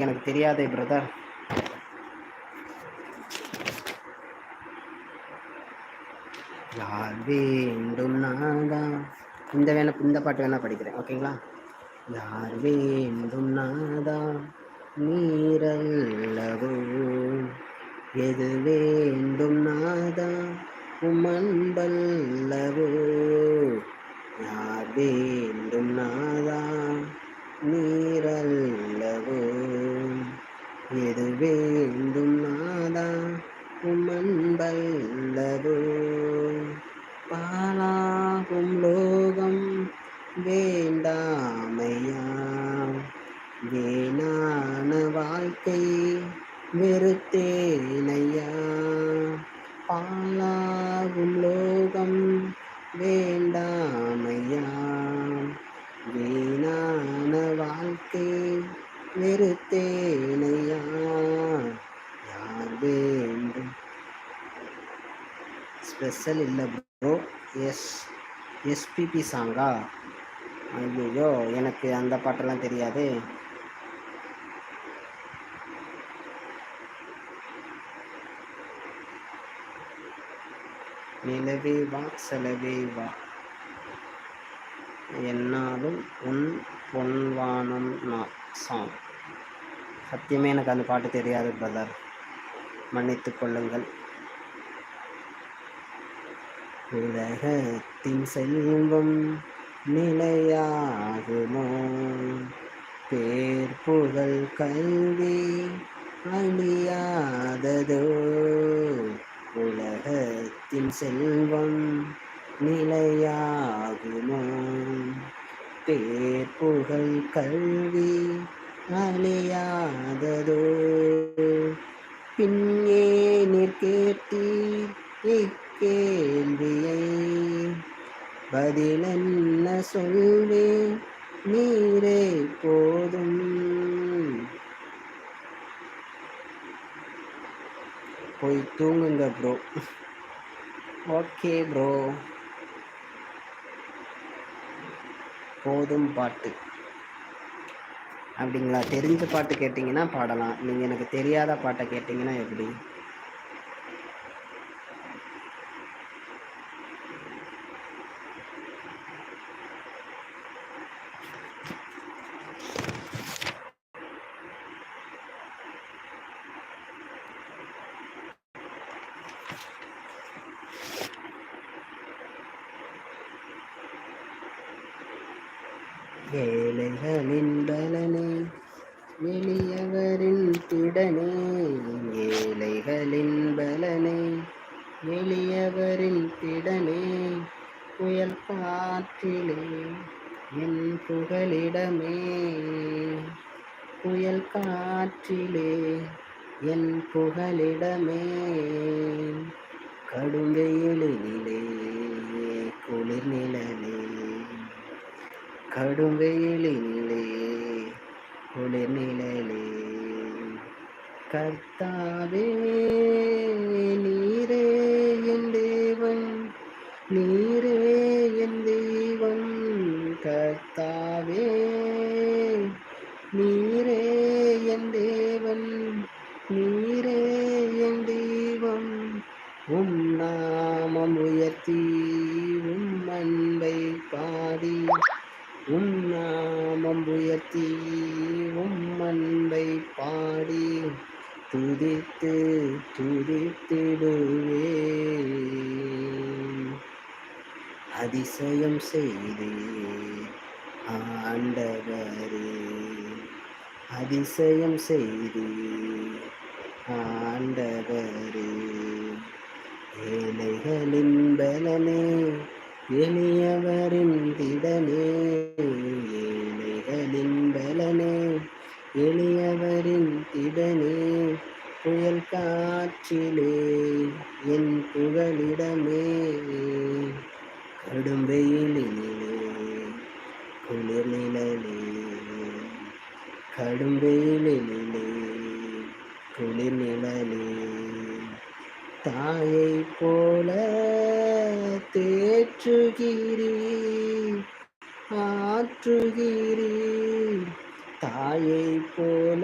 எனக்கு தெரியாதே பிரதர் யார் வேண்டும் நாதா? இந்த வேணா இந்த பாட்டு வேணா படிக்கிறேன் ஓகேங்களா? யார் வேண்டும் நாதா? நீரல்லவோ? எது வேண்டும் நாதா? உமன்பல்லவோ யார் வேண்டும் நாதா? நீரல்லவோ? எது வேண்டும் நாதா? உமன்பல்லவோ பாலாகும் லோகம் வேண்டாமையா? வீணான வாழ்க்கை வெறுத்தேனையா? பாலாகும் லோகம் வேண்டாமையா வீணான வாழ்க்கை வெறுத்தேனையா யார் வேண்டும் ஸ்பெஷல் இல்லை ப்ரோ எஸ் எஸ்பிபி சாங்கா ஐயோ எனக்கு அந்த பாட்டெல்லாம் தெரியாது. நிலவே வா செலவே வா. என்னாலும் உன் பொன்வானம் நான் சாங் சத்தியமே எனக்கு அந்த பாட்டு தெரியாது பிரதர் மன்னித்து கொள்ளுங்கள். உலகத்தின் செல்வம் நிலையாகுமோ? பேர் புகழ் கல்வி அழியாததோ? உலகத்தின் செல்வம் நிலையாகுமோ? பேர் புகழ் கல்வி அழியாததோ? பின்னே நிற்கேட்டீர் இக்கேள்வியை பதிலென்ன சொல்வேன் நீரே போதும். போய் தூங்குங்க ப்ரோ ஓகே ப்ரோ போதும் பாட்டு. அப்படிங்களா? தெரிஞ்ச பாட்டு கேட்டிங்கன்னா பாடலாம். நீங்கள் எனக்கு தெரியாத பாட்டை கேட்டிங்கன்னா எப்படி? வேலைகளின் பலனே வெளியவரின் திடனே வேலைகளின் பலனே வெளியவரின் திடனே புயல் காற்றிலே என் புகலிடமே புயல் காற்றிலே என் புகலிடமே. கடும் வெயிலிலே குளிர் நிழலே. கடும் வெயிலிலே குளிர் நிழலே. கர்த்தாவே நீ பாடி உம் நாமம் உயர்த்தி உம் அன்பை பாடி துதித்து துதித்திடுவே அதிசயம் செய்தே ஆண்டவரே. அதிசயம் செய்தே ஆண்டவரே. ஏழைகளின் பலனே எளியவரின் திடனே ஏழைகளின் பலனே. எளியவரின் திடனே புயல் காற்றிலே என் புகழிடமே கடும் வெயிலிலே குளிர் நிழலே கடும் வெயிலிலே குளிர் நிழலே தாயை போல தேற்றுகிறீ ஆற்றுகிறீ தாயை போல